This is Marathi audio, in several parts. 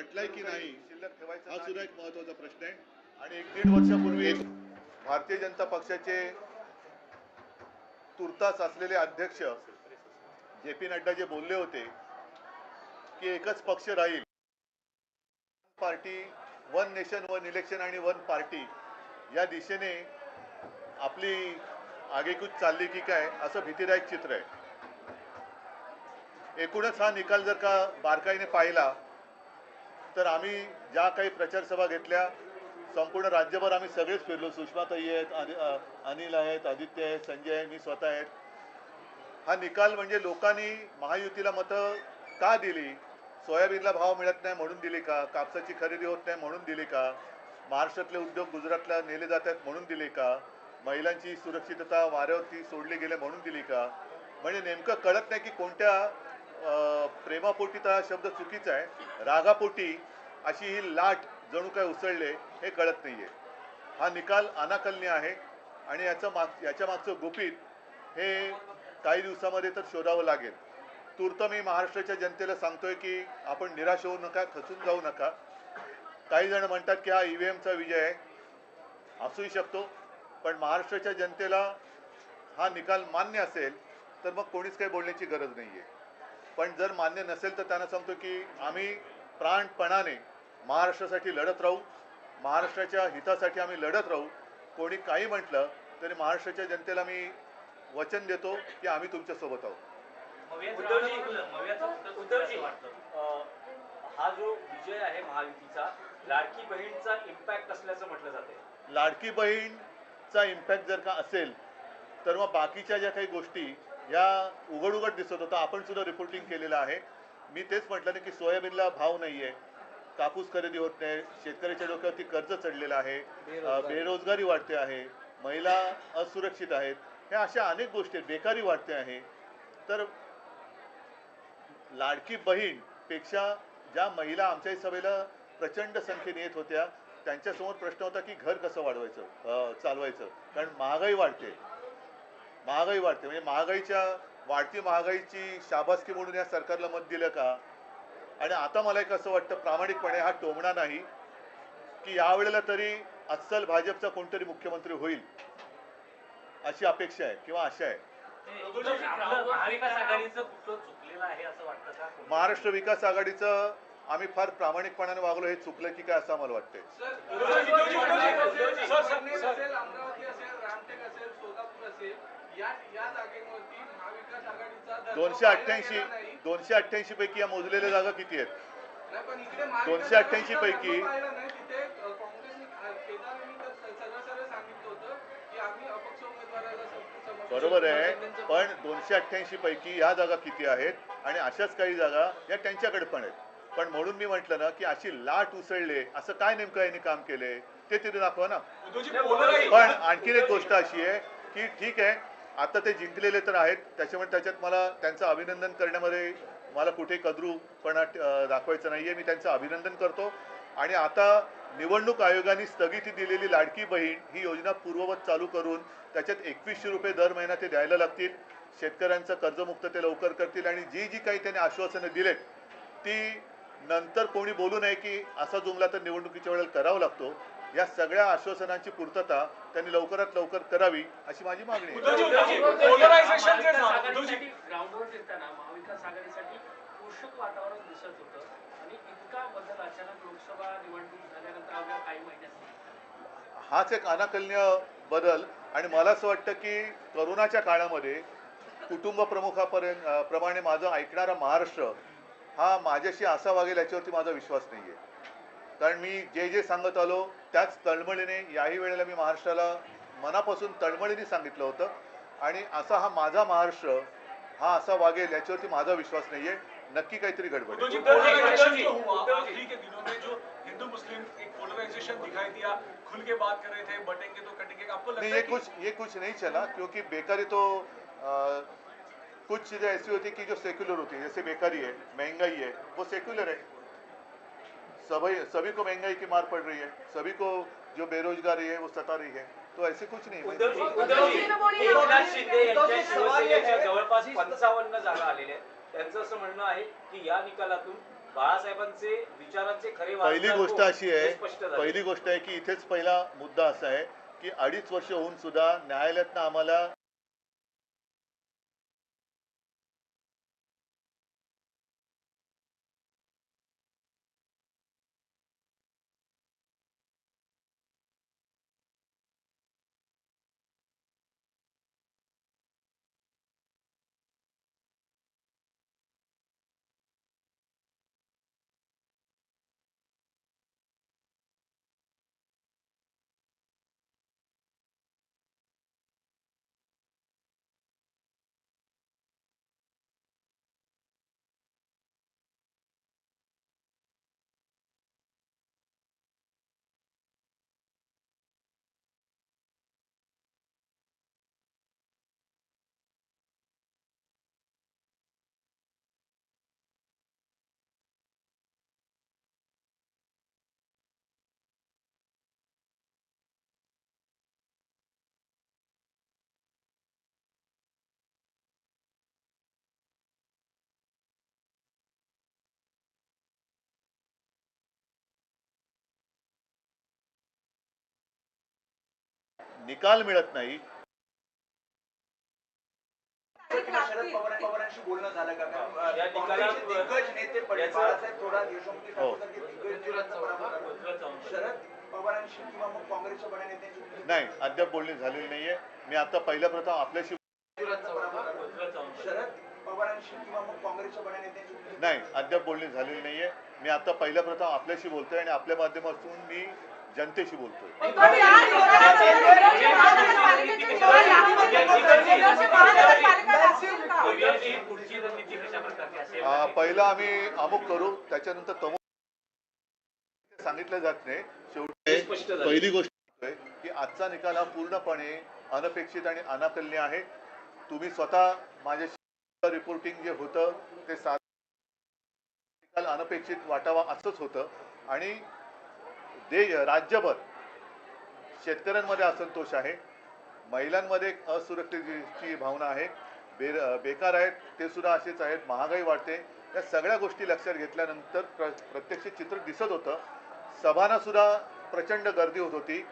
पटलाय की नाही शिल्लक ठेवायचा हा. सुद्धा एक महत्त्वाचा प्रश्न आहे. आणि एक दीड वर्षापूर्वी भारतीय जनता पक्षाचे तुर्तास असलेले अध्यक्ष जे पी नड्डा जे बोलले होते की एकच पक्ष राहील. Party one nation one election आणि वन पार्टी या दिशेने आपली आगेकूच चालली की काय असं भीतीदायक चित्र आहे. एकूणच हा निकाल जर का बारकाईने पाहिला तर आम्ही ज्या काही प्रचार सभा घेतल्या संपूर्ण राज्यभर आम्ही सगळेच फिरलो. सुषमाताई आहेत अनिल आहेत आदित्य आहेत संजय आहे मी स्वतः आहेत. हा निकाल म्हणजे लोकांनी महायुतीला मतं का दिली? सोयाबीनला भाव मिळत नाही म्हणून दिली का? कापसाची खरेदी होत नाही म्हणून दिली का? महाराष्ट्रातले उद्योग गुजरातला नेले जात आहेत म्हणून दिले का? महिलांची सुरक्षितता वाऱ्यावरती सोडली गेले म्हणून दिली का? म्हणजे नेमकं कळत नाही की कोणत्या प्रेमापोटी तर हा शब्द चुकीचा आहे. रागापोटी अशी ही लाट जणू काय उसळले हे कळत नाहीये. हा निकाल अनाकलनीय आहे आणि याचं माग याच्या मागचं गुपित हे काही दिवसामध्ये तर शोधावं लागेल. तूर्त मी महाराष्ट्राच्या जनतेला सांगतोय की आपण निराश होऊ नका खचून जाऊ नका. काही जण म्हणतात की हा ईव्हीएमचा विजय आहे. असूही शकतो पण महाराष्ट्राच्या जनतेला हा निकाल मान्य असेल तर मग कोणीच काही बोलण्याची गरज नाही आहे पण जर मान्य नसेल तर त्यांना सांगतो की आम्ही प्राणपणाने महाराष्ट्रासाठी लढत राहू महाराष्ट्राच्या हितासाठी आम्ही लढत राहू. कोणी काही म्हटलं तरी महाराष्ट्राच्या जनतेला मी वचन देतो की आम्ही तुमच्यासोबत आहोत. उद्धवजी उद्धवजी अं, हा जो विजय आहे महायुतीचा लाडकी बहीणचा इम्पॅक्ट असल्याचं म्हटलं जाते लाडकी बहीणचा इम्पॅक्ट जर का असेल तर मग बाकीच्या ज्या काही गोष्टी या उघड उघड दिसत होता. आपण सुद्धा रिपोर्टिंग केलेलं आहे. मी तेच म्हटलं की सोयाबीनला भाव नाही आहे कापूस खरेदी होत नाही. शेतकऱ्याच्या डोक्यावरती कर्ज चढलेलं आहे. बेरोजगारी. वाढते आहे. महिला असुरक्षित आहेत. ह्या अशा अनेक गोष्टी आहेत. बेकारी वाढते आहे. तर लाडकी बहीणपेक्षा ज्या महिला आमच्याही सभेला प्रचंड संख्येने येत होत्या त्यांच्यासमोर प्रश्न होता की घर कसं वाढवायचं? चालवायचं. कारण महागाई वाढते. महागाई वाढते म्हणजे महागाईच्या वाढती महागाईची शाबासकी म्हणून या सरकारला मत दिलं का आणि आता मला एक असं वाटतं प्रामाणिकपणे हा टोमणा नाही की यावेळेला तरी अस्सल भाजपचा कोणतरी मुख्यमंत्री होईल अशी अपेक्षा आहे किंवा आशा आहे उद्धवजी, आपलं महाविकास आघाडीचं कुठलं चुकलेलं आहे असं वाटतं का महाराष्ट्र विकास आघाडीचं आम्ही फार प्रामाणिकपणाने वागलो हे चुकलं की काय असं आम्हाला वाटतंय उद्धवजी, उद्धवजी, उद्धवजी. सर, पनवेल असेल अमरावती असेल रामटेक असेल सोलापूर असेल या या जागेवरती महाविकास आघाडीचा दर्जा दोनशे अठ्ठ्याऐंशी. दोनशे अठ्ठ्याऐंशी पैकी या मोजलेल्या जागा किती आहेत? दोनशे अठ्ठ्याऐंशी पैकी- तर बरोबर आहे पण दोनशे अठ्ठ्याऐंशी पैकी या जागा किती आहेत? आणि अशाच काही जागा या त्यांच्याकडे पण आहेत. पण म्हणून मी म्हटलं ना की अशी लाट उसळले असं काय नेमकं यांनी काम केलंय ते तिथे दाखवा ना. पण आणखीन एक गोष्ट अशी आहे की ठीक आहे आता ते जिंकलेले तर आहेत. त्याच्यामुळे त्याच्यात मला त्यांचं अभिनंदन करण्यामध्ये मला कुठे कद्रूपणा दाखवायचं नाही आहे मी त्यांचं अभिनंदन करतो. आणि आता निवडणूक आयोगाने स्थगिती दिलेली लाडकी बहीण ही योजना पूर्ववत चालू करून त्याच्यात एकवीसशे रुपये दर महिना ते द्यायला लागतील. शेतकऱ्यांचं कर्जमुक्त ते लवकर करतील. आणि जी जी काही त्यांनी आश्वासनं दिलेत ती नंतर कोणी बोलू नये की असा जुमला तर निवडणुकीच्या वेळेला करावा लागतो. या सगळ्या आश्वासनांची पूर्तता त्यांनी लवकरात लवकर करावी अशी माझी मागणी हाच एक अनाकलनीय बदल आणि मला असं वाटतं की करोनाच्या काळामध्ये कुटुंब प्रमुखापर्यंत प्रमाणे माझं ऐकणारा महाराष्ट्र हा माझ्याशी असा वागेल याच्यावरती माझा विश्वास नाही आहे कारण मी जे जे सांगत आलो त्याच तळमळीने याही वेळेला मी महाराष्ट्राला मनापासून तळमळीने सांगितलं होतं. आणि असा हा माझा महाराष्ट्र हा असा वागेल याच्यावरती माझा विश्वास नाही आहे नक्की काहीतरी गडबड आहे. उद्धवजी, उद्धवजी, polarization उद्धवजी, जो हुआ उद्धवजी। आखिरी के दिनों में जो हिंदू मुस्लिम एक पोलराइजेशन दिखाई दिया खुल के बात कर रहे थे बटेंगे तो कटेंगे आपको लगता नहीं है ये कुछ ये कुछ नहीं चला क्योंकि बेकारी तो कुछ चीज़ें ऐसी होती है कि जो सेक्युलर होती है जैसे बेकारी है महंगाई है वो सेक्युलर है। सभी सभी को महंगाई की मार पड़ रही है सभी को जो बेरोजगारी है वो सता रही है। तो ऐसे कुछ नहीं है। जवळपास पंचावन्न जागा आलेल्या आहेत. त्यांचं असं म्हणणं आहे की या निकालातून बाळासाहेबांचे विचारांचे खरे पहिली गोष्ट अशी हे आहे. पहिली गोष्ट आहे की इथेच पहिला मुद्दा असा आहे की अडीच वर्ष होऊन सुद्धा न्यायालयातनं आम्हाला काँग्रेसच्या बड्या नेत्यांशी नाही अद्याप बोलणी झालेली नाहीये. मी आता पहिल्या प्रथम आपल्याशी नाही अद्याप बोलणी झालेली नाहीये. मी आता पहिल्या प्रथम आपल्याशी बोलतोय आणि आपल्या माध्यमातून मी जनतेशी बोलतोय. पहिलं आम्ही अमुक करू त्याच्यानंतर तमुक सांगितलं जात नाही. शेवटी. पहिली गोष्ट आहे की आजचा निकाल हा पूर्णपणे अनपेक्षित आणि अनाकलनीय आहे. तुम्ही स्वतः माझ्या रिपोर्टिंग जे होतं ते सा निकाल अनपेक्षित वाटावा असंच होतं. आणि दे राज्यभर. शेतकऱ्यांमध्ये असंतोष आहे. महिलांमध्ये एक असुरक्षिततेची भावना आहे. बे बेकार आहेत ते सुद्धा असेच आहेत महागाई वाढते. या सगळ्या गोष्टी लक्षात घेतल्यानंतर प्र प्रत्यक्ष चित्र दिसत होतं. सभांना सुद्धा प्रचंड गर्दी होत होती.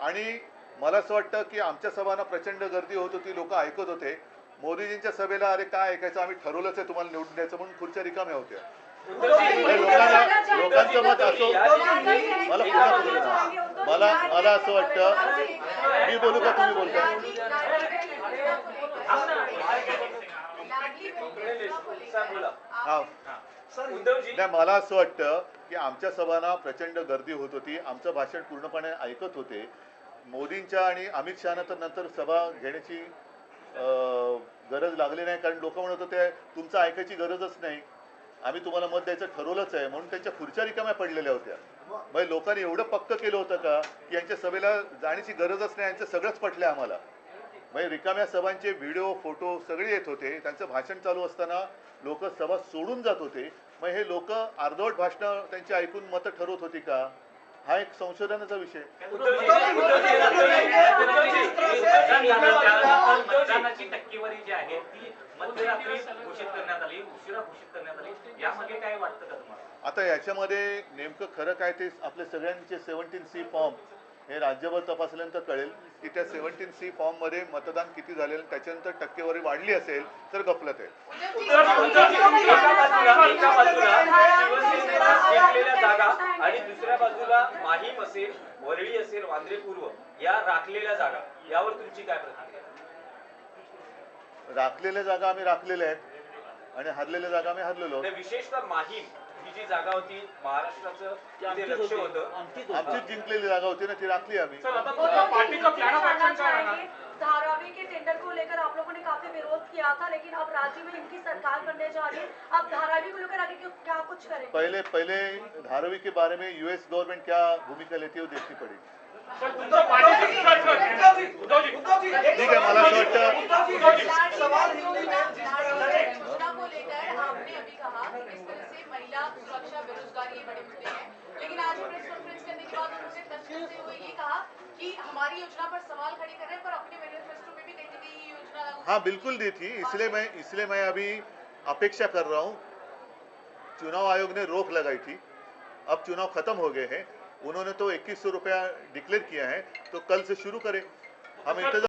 आणि मला असं वाटतं की आमच्या सभांना प्रचंड गर्दी होत होती लोक ऐकत होते. मोदीजींच्या सभेला अरे काय ऐकायचं? आम्ही ठरवलंच आहे तुम्हाला निवडून द्यायचं म्हणून खुर्च्या रिकाम्या होत्या. लोकांचं मत असो मला पुन्हा बोलू नका. मला मला असं वाटतं मी बोलू का तुम्ही बोलता. हा नाही मला असं वाटतं की आमच्या सभांना प्रचंड गर्दी होत होती. आमचं भाषण पूर्णपणे ऐकत होते. मोदींच्या आणि अमित शहाना तर नंतर सभा घेण्याची गरज लागली नाही. कारण लोक म्हणत होते तुमचं ऐकायची गरजच नाही. आम्ही तुम्हाला मत द्यायचं ठरवलंच आहे म्हणून त्यांच्या खुर्च्या रिकाम्या पडलेल्या होत्या म्हणजे लोकांनी एवढं पक्क केलं होतं का की यांच्या सभेला जाण्याची गरजच नाही यांचं सगळंच पटलं आम्हाला म्हणजे रिकाम्या सभांचे व्हिडिओ फोटो सगळे येत होते त्यांचं भाषण चालू असताना लोक सभा सोडून जात होते मग हे लोक अर्धवट भाषणं त्यांची ऐकून मतं ठरवत होती का हा एक संशोधनाचा विषय टक्केवारी जी आहे ती मध्यरात्री घोषित करण्यात आली उशिरा घोषित करण्यात आली. यामागे काय वाटतं का तुम्हाला? आता याच्यामध्ये नेमकं खरं काय ते आपले सगळ्यांचे सेव्हन्टीन सी फॉर्म हे राज्यभर तपासल्यानंतर कळेल की त्या सेव्हन्टीन सी फॉर्ममध्ये मतदान किती झालेलं त्याच्यानंतर टक्केवारी वाढली असेल तर गफलत आहे. जागा आणि दुसऱ्या बाजूला माहीम असेल वरळी असेल वांद्रे पूर्व या राखलेल्या जागा यावर तुमची काय प्रतिक्रिया? राखलेल्या जागा आम्ही राखलेल्या आहेत आणि हरलेल्या जागा आम्ही हरलेलो विशेषतः माहीम ही जी जागा होती महाराष्ट्राचं तिथे लक्ष होतं. आमचीच जिंकलेली जागा होती ना ती राखली आम्ही. पार्टी का प्लान ऑफ एक्शन क्या रहना धारावी के टेंडर को लेकर आप लोगों ने काफी विरोध किया था लेकिन अब राज्य में इनकी सरकार बनने जा रही है। अब धारावी को लेकर आगे क्यों- क्या कुछ करेंगे? पहले पहले धारावी के बारे में यूएस गवर्नमेंट क्या भूमिका लेती है वो देखनी पड़ेगी। ठीक है मला असं वाटतं सवाल योजना को लेकर आपने अभी कहा कि किस तरह से महिला सुरक्षा बेरोजगारी ये बड़े मुद्दे हैं। लेकिन आज प्रेस कॉन्फ्रेंस करने के बाद उन्होंने तथ्य करते हुए ये कहा कि हमारी योजना पर सवाल खड़े कर रहे हैं पर अपने मैनिफेस्टो में भी कहीं ना कहीं योजना हाँ बिल्कुल दी थी। इसलिए मैं इसलिए मैं अभी अपेक्षा कर रहा हूँ। चुनाव आयोग ने रोक लगाई थी। अब चुनाव खत्म हो गए हैं। उन्होंने तो इक्कीस सौ रुपया डिक्लेयर किया है तो कल से शुरू करें। हम इंतजार